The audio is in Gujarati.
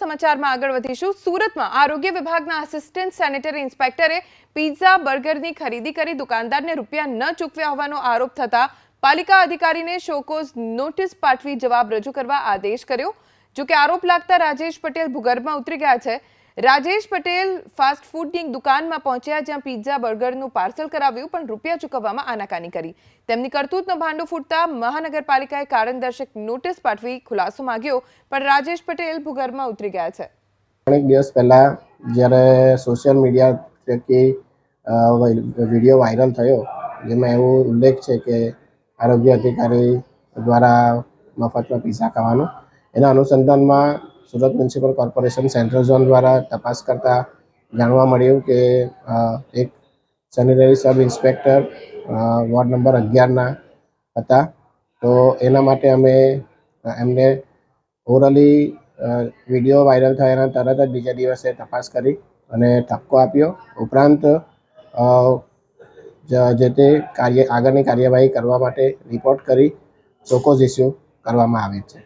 સમાચારમાં આગળ વધીશું. સુરતમાં આરોગ્ય વિભાગના આસિસ્ટન્ટ સેનેટરી ઇન્સ્પેક્ટરે પિઝા બર્ગરની ખરીદી કરી દુકાનદારને રૂપિયા ન ચૂકવ્યા હોવાનો આરોપ થતા પાલિકા અધિકારીને શોકોઝ નોટિસ પાઠવી જવાબ રજૂ કરવા આદેશ કર્યો. જોકે આરોપ લાગતા રાજેશ પટેલ ભૂગર્ભમાં ઉતરી ગયા છે. રાજેશ પટેલ ફાસ્ટ ફૂડની દુકાનમાં પહોંચ્યા જ્યાં પિઝા, બર્ગરનું પાર્સલ કરાવ્યું, પણ રૂપિયા ચૂકવવામાં આનાકાની કરી. તેમની કરતૂતનો ભાંડો ફૂટતા મહાનગરપાલિકાએ કારણદર્શક નોટિસ પાઠવી ખુલાસો માંગ્યો, પણ રાજેશ પટેલ ભૂગર્ભમાં ઉતરી ગયા છે. અનેક દિવસ પહેલાં જ્યારે સોશિયલ મીડિયા થકી વીડિયો વાયરલ થયો, જેમાં એવો ઉલ્લેખ છે કે આરોગ્ય અધિકારી દ્વારા મફતમાં પીઝા ખાવાનું. એના અનુસંધાનમાં Surat municipal corporation central zone દ્વારા તપાસ કરતાં જાણવા મળ્યું કે એક sanitary sub inspector ward number અગિયારના હતા. તો એના માટે અમે એમને ઓરલી વીડિયો વાયરલ થયાના તરત જ બીજા દિવસે તપાસ કરી અને ઠપકો આપ્યો. ઉપરાંત જે તે કાર્ય, આગળની કાર્યવાહી કરવા માટે રિપોર્ટ કરી ચોકોઝ ઇસ્યુ કરવામાં આવે છે.